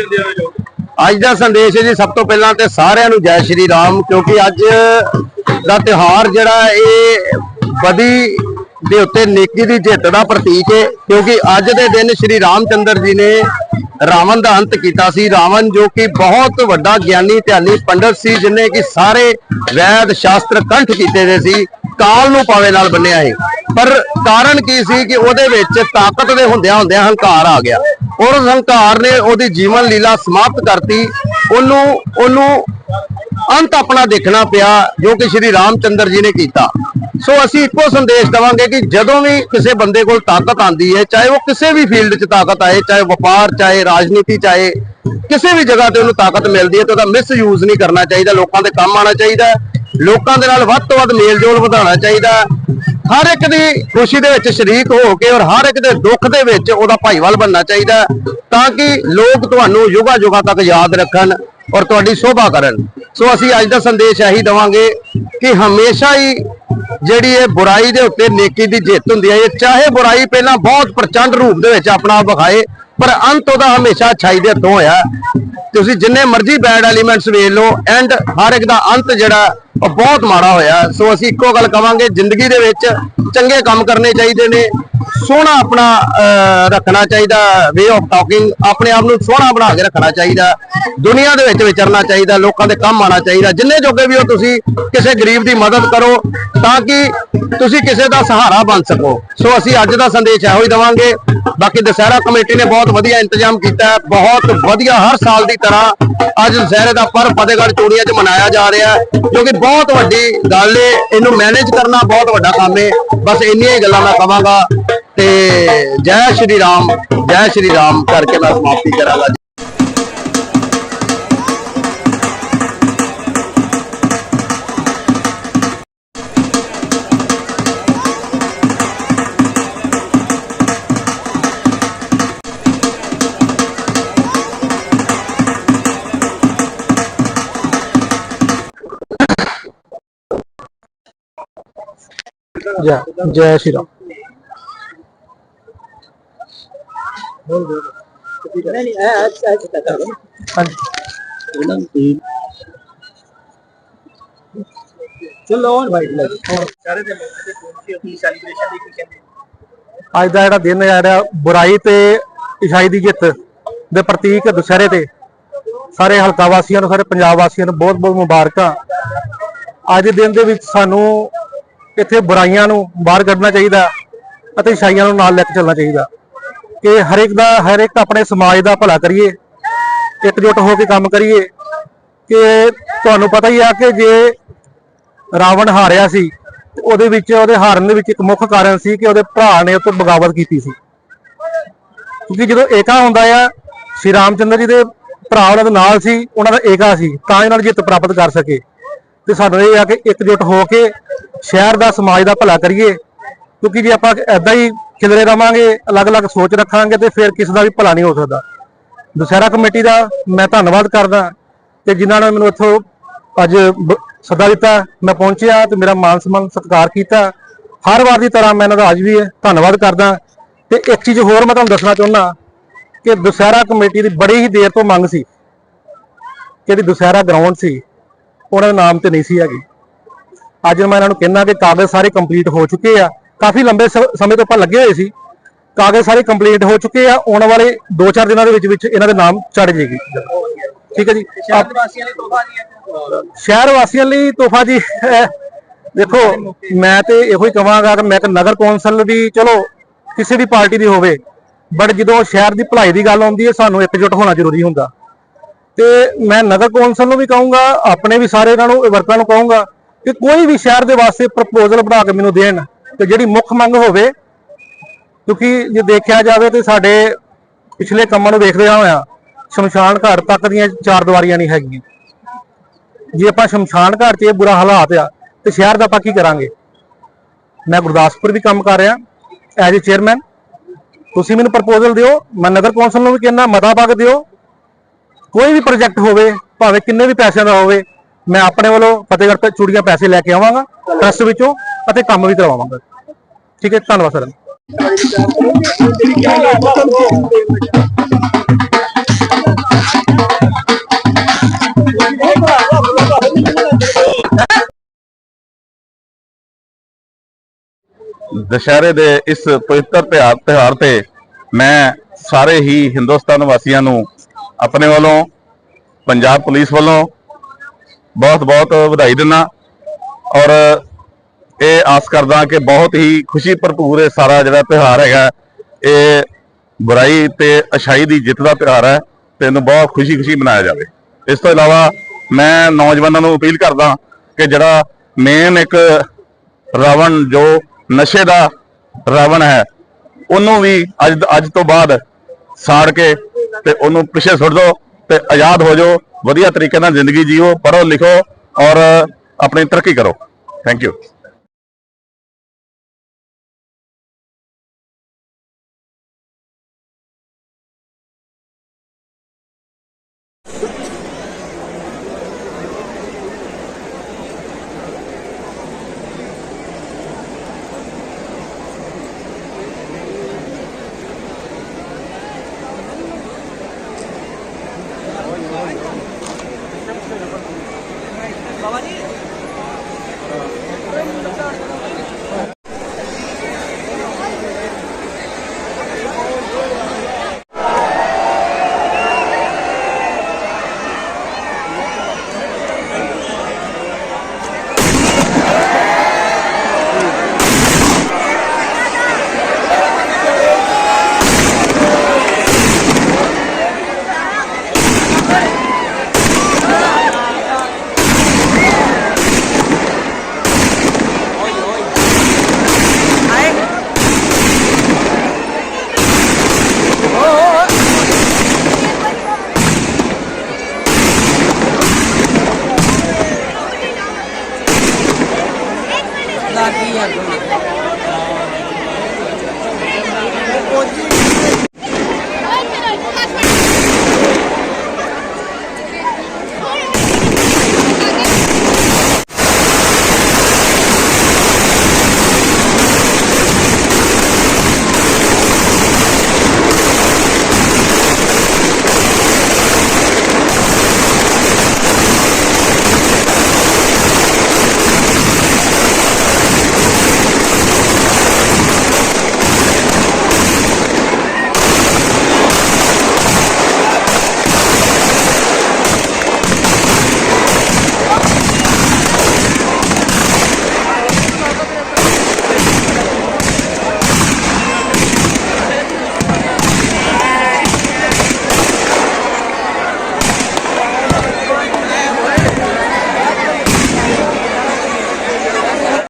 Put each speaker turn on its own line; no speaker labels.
ਦੇਣ ਦੇਣਾ ਜੋ।
ਅੱਜ ਦਾ ਸੰਦੇਸ਼ ਹੈ ਜੀ, ਸਭ ਤੋਂ ਪਹਿਲਾਂ ਤੇ ਸਾਰਿਆਂ ਨੂੰ ਜੈ ਸ਼੍ਰੀ ਰਾਮ, ਕਿਉਂਕਿ ਅੱਜ ਦਾ ਤਿਉਹਾਰ ਜਿਹੜਾ ਇਹ ਬਦੀ ਦੇ ਉੱਤੇ ਨੇਕੀ ਦੀ ਜਿੱਤ ਦਾ ਪ੍ਰਤੀਕ ਹੈ, ਕਿਉਂਕਿ ਅੱਜ ਦੇ ਦਿਨ ਸ਼੍ਰੀ ਰਾਮਚੰਦਰ ਜੀ ਨੇ ਰਾਵਣ ਦਾ ਅੰਤ ਕੀਤਾ ਸੀ। ਰਾਵਣ ਜੋ ਕਿ ਬਹੁਤ ਵੱਡਾ ਗਿਆਨੀ, ਧਿਆਨੀ, ਪੰਡਤ ਸੀ, ਜਿਨੇ ਕਿ ਸਾਰੇ ਵੈਦ ਸ਼ਾਸਤਰ ਕੰਠ ਕੀਤੇ ਦੇ ਸੀ, ਕਾਲ ਨੂੰ ਪਾਵੇ ਨਾਲ ਬੰਨਿਆ ਹੈ ਪਰ ਕਾਰਨ ਕੀ ਸੀ ਕਿ ਉਹਦੇ ਵਿੱਚ ਤਾਕਤ ਦੇ ਹੁੰਦਿਆਂ ਹੁੰਦਿਆਂ ਹੰਕਾਰ ਆ ਗਿਆ। ਔਰ ਹੰਕਾਰ ਨੇ ਉਹਦੀ ਜੀਵਨ ਲੀਲਾ ਸਮਾਪਤ ਕਰਤੀ। ਉਹਨੂੰ ਉਹਨੂੰ ਅੰਤ ਆਪਣਾ ਦੇਖਣਾ ਪਿਆ, ਜੋ ਕਿ ਸ਼੍ਰੀ ਰਾਮਚੰਦਰ ਜੀ ਨੇ ਕੀਤਾ। ਸੋ ਅਸੀਂ ਇੱਕੋ ਸੰਦੇਸ਼ ਦਵਾਂਗੇ ਕਿ ਜਦੋਂ ਵੀ ਕਿਸੇ ਬੰਦੇ ਕੋਲ ਤਾਕਤ ਆਂਦੀ ਹੈ, ਚਾਹੇ ਉਹ ਕਿਸੇ ਵੀ ਫੀਲਡ 'ਚ ਤਾਕਤ ਆਏ, ਚਾਹੇ ਵਪਾਰ, ਚਾਹੇ ਰਾਜਨੀਤੀ, ਚਾਹੇ ਕਿਸੇ ਵੀ ਜਗ੍ਹਾ ਤੇ ਉਹਨੂੰ ਤਾਕਤ ਮਿਲਦੀ ਹੈ, ਤਾਂ ਉਹਦਾ ਮਿਸਯੂਜ਼ ਨਹੀਂ ਕਰਨਾ ਚਾਹੀਦਾ। ਲੋਕਾਂ ਦੇ ਕੰਮ ਆਉਣਾ ਚਾਹੀਦਾ। ਲੋਕਾਂ ਦੇ ਨਾਲ ਵੱਧ ਤੋਂ ਵੱਧ ਮੇਲ ਜੋਲ ਵਧਾਉਣਾ ਚਾਹੀਦਾ। ਹਰ ਇੱਕ ਦੀ ਖੁਸ਼ੀ ਦੇ ਵਿੱਚ ਸ਼ਰੀਕ ਹੋ ਕੇ ਔਰ ਹਰ ਇੱਕ ਦੇ ਦੁੱਖ ਦੇ ਵਿੱਚ ਉਹਦਾ ਭਾਈਵਾਲ ਬਣਨਾ ਚਾਹੀਦਾ ਤਾਂ ਕਿ ਲੋਕ ਤੁਹਾਨੂੰ ਯੁਗਾ ਯੁਗਾ ਤੱਕ ਯਾਦ ਰੱਖਣ ਔਰ ਤੁਹਾਡੀ ਸ਼ੋਭਾ ਕਰਨ। ਸੋ ਅਸੀਂ ਅੱਜ ਦਾ ਸੰਦੇਸ਼ ਇਹੀ ਦਵਾਂਗੇ ਕਿ ਹਮੇਸ਼ਾ ਹੀ ਜਿਹੜੀ ਇਹ ਬੁਰਾਈ ਦੇ ਉੱਤੇ ਨੇਕੀ ਦੀ ਜਿੱਤ ਹੁੰਦੀ ਹੈ, ਇਹ ਚਾਹੇ ਬੁਰਾਈ ਪਹਿਲਾਂ ਬਹੁਤ ਪ੍ਰਚੰਡ ਰੂਪ ਦੇ ਵਿੱਚ ਆਪਣਾ ਆਪ ਵਿਖਾਏ, ਪਰ ਅੰਤ ਉਹਦਾ ਹਮੇਸ਼ਾ ਅੱਛਾਈ ਦੇ ਹੱਥੋਂ ਹੋਇਆ। ਤੁਸੀਂ ਜਿੰਨੇ ਮਰਜ਼ੀ ਬੈਡ ਐਲੀਮੈਂਟਸ ਵੇਖ ਲਓ ਐਂਡ ਹਰ ਇੱਕ ਦਾ ਅੰਤ ਜਿਹੜਾ ਉਹ ਬਹੁਤ ਮਾੜਾ ਹੋਇਆ। ਸੋ ਅਸੀਂ ਇੱਕੋ ਗੱਲ ਕਵਾਂਗੇ, ਜ਼ਿੰਦਗੀ ਦੇ ਵਿੱਚ ਚੰਗੇ ਕੰਮ ਕਰਨੇ ਚਾਹੀਦੇ ਨੇ। ਸੋਹਣਾ ਆਪਣਾ ਰੱਖਣਾ ਚਾਹੀਦਾ ਵੇ ਆਫ ਟਾਕਿੰਗ ਆਪਣੇ ਆਪ ਨੂੰ ਸੋਹਣਾ ਬਣਾ ਕੇ ਰੱਖਣਾ ਚਾਹੀਦਾ। ਦੁਨੀਆ ਦੇ ਵਿੱਚ ਵਿਚਰਨਾ ਚਾਹੀਦਾ, ਲੋਕਾਂ ਦੇ ਕੰਮ ਆਉਣਾ ਚਾਹੀਦਾ। ਜਿੰਨੇ ਜੋਗੇ ਵੀ ਹੋ ਤੁਸੀਂ, ਕਿਸੇ ਗਰੀਬ ਦੀ ਮਦਦ ਕਰੋ ਤਾਂ ਕਿ ਤੁਸੀਂ ਕਿਸੇ ਦਾ ਸਹਾਰਾ ਬਣ ਸਕੋ। ਸੋ ਅਸੀਂ ਅੱਜ ਦਾ ਸੰਦੇਸ਼ ਇਹੋ ਹੀ ਦਵਾਂਗੇ। ਬਾਕੀ ਦੁਸਹਿਰਾ ਕਮੇਟੀ ਨੇ ਬਹੁਤ ਵਧੀਆ ਇੰਤਜ਼ਾਮ ਕੀਤਾ ਹੈ। ਬਹੁਤ ਵਧੀਆ ਹਰ ਸਾਲ ਦੀ ਤਰ੍ਹਾਂ ਅੱਜ ਦੁਸਹਿਰੇ ਦਾ ਪਰਬ ਫਤਿਹਗੜ੍ਹ ਚੂੜੀਆਂ 'ਚ ਮਨਾਇਆ ਜਾ ਰਿਹਾ ਹੈ, ਜੋ ਕਿ ਬਹੁਤ ਵੱਡੀ ਗੱਲ ਏ, ਇਹਨੂੰ ਮੈਨੇਜ ਕਰਨਾ ਬਹੁਤ ਵੱਡਾ ਕੰਮ ਏ। ਬਸ ਇੰਨੀਆਂ ਹੀ ਗੱਲਾਂ ਮੈਂ ਕਵਾਂਗਾ ਤੇ ਜੈ ਸ਼੍ਰੀ ਰਾਮ, ਜੈ ਸ਼੍ਰੀ ਰਾਮ ਕਰਕੇ ਮੈਂ ਸਮਾਪਤੀ ਕਰਾਂਗਾ।
ਜੈ ਜੈ ਸ਼੍ਰੀ ਰਾਮ। ਹਾਂਜੀ।
ਚਲੋ ਔਨ ਭਾਈ ਸਾਰੇ ਦੇ ਮੌਕੇ ਤੇ ਪਹੁੰਚ ਕੇ ਆਪਣੀ ਸੈਲੀਬ੍ਰੇਸ਼ਨ ਦੀ ਕੀ ਕਹਿੰਦੇ?
ਅੱਜ ਦਾ ਜਿਹੜਾ ਦਿਨ ਹੈ ਜਿਹੜਾ ਬੁਰਾਈ ਤੇ ਇਛਾਈ ਦੀ ਜਿੱਤ ਦੇ ਪ੍ਰਤੀਕ ਦੁਸਹਿਰੇ ਤੇ ਸਾਰੇ ਹਲਕਾ ਵਾਸੀਆਂ ਨੂੰ ਸਾਰੇ ਪੰਜਾਬ ਵਾਸੀਆਂ ਨੂੰ ਬਹੁਤ ਬਹੁਤ ਮੁਬਾਰਕਾਂ। ਅੱਜ ਦੇ ਦਿਨ ਦੇ ਵਿੱਚ ਸਾਨੂੰ ਇੱਥੇ ਬੁਰਾਈਆਂ ਨੂੰ ਬਾਹਰ ਕੱਢਣਾ ਚਾਹੀਦਾ ਅਤੇ ਇਛਾਈਆਂ ਨੂੰ ਨਾਲ ਲੈ ਕੇ ਚੱਲਣਾ ਚਾਹੀਦਾ। ਕਿ ਹਰੇਕ ਦਾ, ਹਰੇਕ ਆਪਣੇ ਸਮਾਜ ਦਾ ਭਲਾ ਕਰੀਏ, ਇਕਜੁੱਟ ਹੋ ਕੇ ਕੰਮ ਕਰੀਏ, ਕਿ ਤੁਹਾਨੂੰ ਪਤਾ ਹੀ ਆ ਕਿ ਜੇ ਰਾਵਣ ਹਾਰਿਆ ਸੀ, ਤੇ ਉਹਦੇ ਵਿੱਚ, ਉਹਦੇ ਹਾਰਨ ਦੇ ਵਿੱਚ ਇੱਕ ਮੁੱਖ ਕਾਰਨ ਸੀ ਕਿ ਉਹਦੇ ਭਰਾ ਨੇ ਉਹ ਤੋਂ ਬਗਾਵਤ ਕੀਤੀ ਸੀ। ਕਿਉਂਕਿ ਜਦੋਂ ਏਕਾ ਹੁੰਦਾ ਆ, ਸ਼੍ਰੀ ਰਾਮਚੰਦਰ ਜੀ ਦੇ ਭਰਾ ਉਹਨਾਂ ਦੇ ਨਾਲ ਸੀ, ਉਹਨਾਂ ਦਾ ਏਕਾ ਸੀ, ਤਾਂ ਇਹਨਾਂ ਨੂੰ ਜਿੱਤ ਪ੍ਰਾਪਤ ਕਰ ਸਕੇ। ਤੇ ਸਾਨੂੰ ਇਹ ਆ ਕਿ ਇਕਜੁੱਟ ਹੋ ਕੇ ਸ਼ਹਿਰ ਦਾ, ਸਮਾਜ ਦਾ ਭਲਾ ਕਰੀਏ। ਕਿਉਂਕਿ ਜੇ ਆਪਾਂ ਐਦਾਂ ਹੀ ਖਿਲਰੇ ਰਵਾਂਗੇ, ਅਲੱਗ-ਅਲੱਗ ਸੋਚ ਰੱਖਾਂਗੇ, ਤੇ ਫਿਰ ਕਿਸੇ ਦਾ ਵੀ ਭਲਾ ਨਹੀਂ ਹੋ ਸਕਦਾ। ਦੁਸਹਿਰਾ ਕਮੇਟੀ ਦਾ ਮੈਂ ਧੰਨਵਾਦ ਕਰਦਾ ਤੇ ਜਿਨ੍ਹਾਂ ਨੇ ਮੈਨੂੰ ਇੱਥੋਂ ਅੱਜ ਸੱਦਾ ਦਿੱਤਾ। ਮੈਂ ਪਹੁੰਚਿਆ ਤੇ ਮੇਰਾ ਮਾਨ ਸਨਮਾਨ ਸਤਿਕਾਰ ਕੀਤਾ। ਹਰ ਵਾਰ ਦੀ ਤਰ੍ਹਾਂ ਮੈਂ ਇਹਨਾਂ ਦਾ ਅੱਜ ਵੀ ਧੰਨਵਾਦ ਕਰਦਾ। ਤੇ ਇੱਕ ਚੀਜ਼ ਹੋਰ ਮੈਂ ਤੁਹਾਨੂੰ ਦੱਸਣਾ ਚਾਹੁੰਦਾ ਕਿ ਦੁਸਹਿਰਾ ਕਮੇਟੀ ਦੀ ਬੜੀ ਹੀ ਦੇਰ ਤੋਂ ਮੰਗ ਸੀ। ਕਿ ਜਿਹੜੀ ਦੁਸਹਿਰਾ ਗਰਾਊਂਡ ਸੀ, ਉਹਨਾਂ ਦੇ ਨਾਮ ਤੇ ਨਹੀਂ ਸੀ ਹੈਗੀ। ਅੱਜ ਮੈਂ ਇਹਨਾਂ ਨੂੰ ਕਹਿਣਾ ਕਿ ਕਾਗਜ਼ ਸਾਰੇ ਕੰਪਲੀਟ ਹੋ ਚੁੱਕੇ ਆ। ਕਾਫੀ ਲੰਬੇ ਸਮੇਂ ਤੋਂ ਆਪਾਂ ਲੱਗੇ ਹੋਏ ਸੀ। ਕਾਗਜ਼ ਸਾਰੇ ਕੰਪਲੀਟ ਹੋ ਚੁੱਕੇ ਆ। ਆਉਣ ਵਾਲੇ 2-4 ਦਿਨਾਂ ਦੇ ਵਿੱਚ ਵਿੱਚ ਇਹਨਾਂ ਦੇ ਨਾਮ ਚੜ ਜੇਗੀ ਠੀਕ ਹੈ ਜੀ?
ਸ਼ਹਿਰ ਵਾਸੀਆਂ ਲਈ ਤੋਹਫਾ ਹੈ?
ਸ਼ਹਿਰ ਵਾਸੀਆਂ ਲਈ ਤੋਹਫਾ ਜੀ ਦੇਖੋ ਮੈਂ ਤੇ ਇਹੋ ਹੀ ਕਹਾਂਗਾ ਕਿ ਮੈਂ ਕਿ ਨਗਰ ਕੌਂਸਲ ਵੀ ਚਲੋ ਕਿਸੇ ਵੀ ਪਾਰਟੀ ਦੀ ਹੋਵੇ ਬਟ ਜਦੋਂ ਸ਼ਹਿਰ ਦੀ ਭਲਾਈ ਦੀ ਗੱਲ ਆਉਂਦੀ ਹੈ ਸਾਨੂੰ ਇਕਜੁੱਟ ਹੋਣਾ ਜ਼ਰੂਰੀ ਹੁੰਦਾ। ਤੇ ਮੈਂ ਨਗਰ ਕੌਂਸਲ ਨੂੰ ਵੀ ਕਹੂੰਗਾ ਆਪਣੇ ਵੀ ਸਾਰੇ ਇਹਨਾਂ ਨੂੰ ਵਰਕਰਾਂ ਨੂੰ ਕਹੂੰਗਾ ਕਿ ਕੋਈ ਵੀ ਸ਼ਹਿਰ ਦੇ ਵਾਸਤੇ ਪ੍ਰਪੋਜ਼ਲ ਬਣਾ ਕੇ ਮੈਨੂੰ ਦੇਣ ਤੇ ਜਿਹੜੀ ਮੁੱਖ ਮੰਗ ਹੋਵੇ, ਕਿਉਂਕਿ ਜੇ ਦੇਖਿਆ ਜਾਵੇ ਤੇ ਸਾਡੇ ਪਿਛਲੇ ਕੰਮਾਂ ਨੂੰ ਵੇਖਦੇ ਹੋਇਆ ਸ਼ਮਸ਼ਾਨ ਘਾਟ ਤੱਕ ਦੀਆਂ ਚਾਰ ਦੀਵਾਰੀਆਂ ਨਹੀਂ ਹੈਗੀਆਂ। ਜੇ ਆਪਾਂ ਸ਼ਮਸ਼ਾਨ ਘਾਟ 'ਚ ਇਹ ਬੁਰਾ ਹਾਲਾਤ ਆ, ਤੇ ਸ਼ਹਿਰ ਦਾ ਆਪਾਂ ਕੀ ਕਰਾਂਗੇ? ਮੈਂ ਗੁਰਦਾਸਪੁਰ ਵੀ ਕੰਮ ਕਰ ਰਿਹਾ ਐਜ਼ ਅ ਚੇਅਰਮੈਨ ਤੁਸੀਂ ਮੈਨੂੰ ਪ੍ਰਪੋਜ਼ਲ ਦਿਓ, ਮੈਂ ਨਗਰ ਕੌਂਸਲ ਨੂੰ ਵੀ ਕਹਿੰਦਾ, ਮਤਾ ਪਾ ਦਿਓ। ਕੋਈ ਵੀ ਪ੍ਰੋਜੈਕਟ ਹੋਵੇ, ਭਾਵੇਂ ਕਿੰਨੇ ਵੀ ਪੈਸਿਆਂ ਦਾ ਹੋਵੇ ਮੈਂ ਆਪਣੇ ਵੱਲੋਂ ਫਤਿਹਗੜ੍ਹ ਤੋਂ ਚੂੜੀਆਂ ਪੈਸੇ ਲੈ ਕੇ ਆਵਾਂਗਾ ਟਰੱਸਟ ਵਿੱਚੋਂ ਅਤੇ ਕੰਮ ਵੀ ਕਰਵਾਵਾਂਗਾ। ਠੀਕ ਹੈ, ਧੰਨਵਾਦ ਸਰ
ਦੁਸ਼ਹਿਰੇ ਦੇ ਇਸ ਪਵਿੱਤਰ ਤਿਹਾਰ ਤਿਹਾਰ ਤੇ ਮੈਂ ਸਾਰੇ ਹੀ ਹਿੰਦੁਸਤਾਨ ਵਾਸੀਆਂ ਨੂੰ ਆਪਣੇ ਵੱਲੋਂ, ਪੰਜਾਬ ਪੁਲਿਸ ਵੱਲੋਂ ਬਹੁਤ ਬਹੁਤ ਵਧਾਈ ਦਿੰਦਾ। ਔਰ ਇਹ ਆਸ ਕਰਦਾ ਕਿ ਬਹੁਤ ਹੀ ਖੁਸ਼ੀ ਭਰਪੂਰ ਇਹ ਸਾਰਾ ਜਿਹੜਾ ਤਿਉਹਾਰ ਹੈਗਾ, ਇਹ ਬੁਰਾਈ ਤੇ ਅਛਾਈ ਦੀ ਜਿੱਤ ਦਾ ਤਿਉਹਾਰ ਹੈ ਤੇ ਇਹਨੂੰ ਬਹੁਤ ਖੁਸ਼ੀ-ਖੁਸ਼ੀ ਮਨਾਇਆ ਜਾਵੇ। ਇਸ ਤੋਂ ਇਲਾਵਾ ਮੈਂ ਨੌਜਵਾਨਾਂ ਨੂੰ ਅਪੀਲ ਕਰਦਾ ਕਿ ਜਿਹੜਾ ਮੇਨ ਇੱਕ ਰਾਵਣ, ਜੋ ਨਸ਼ੇ ਦਾ ਰਾਵਣ ਹੈ, ਉਹਨੂੰ ਵੀ ਅੱਜ ਅੱਜ ਤੋਂ ਬਾਅਦ ਸਾੜ ਕੇ ਤੇ ਉਹਨੂੰ ਪਿੱਛੇ ਸੁੱਟ ਦਿਓ ਤੇ ਆਜ਼ਾਦ ਹੋ ਜਾਓ। ਵਧੀਆ ਤਰੀਕੇ ਨਾਲ ਜ਼ਿੰਦਗੀ ਜੀਓ ਪੜ੍ਹੋ ਲਿਖੋ ਔਰ ਆਪਣੀ ਤਰੱਕੀ ਕਰੋ। ਥੈਂਕ ਯੂ
ਲੱਗੀ ਆ ਕੋਈ